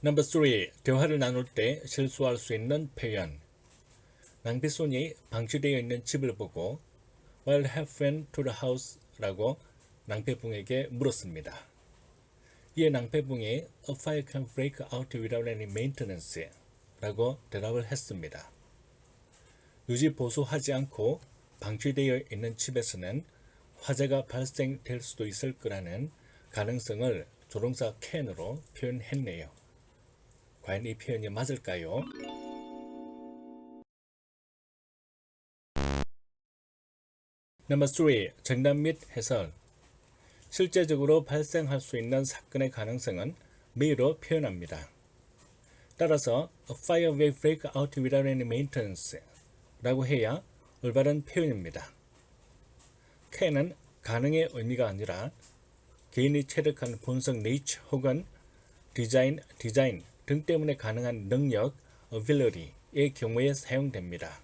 Number 3. 대화를 나눌 때 실수할 수 있는 표현. 낭비손이 방치되어 있는 집을 보고 What happened to the house? 라고 낭패붕에게 물었습니다. 이에 낭패붕이 A fire can break out without any maintenance 라고 대답을 했습니다. 유지 보수하지 않고 방치되어 있는 집에서는 화재가 발생될 수도 있을 거라는 가능성을 조동사 can으로 표현했네요. 과연 이 표현이 맞을까요? Number 3. 정답 및 해설 실제적으로 발생할 수 있는 사건의 가능성은 may로 표현합니다. 따라서 a fire will break out without any maintenance 라고 해야 올바른 표현입니다. can은 가능의 의미가 아니라 개인이 체득한 본성 nature 혹은 디자인, 디자인 등 때문에 가능한 능력 ability의 경우에 사용됩니다.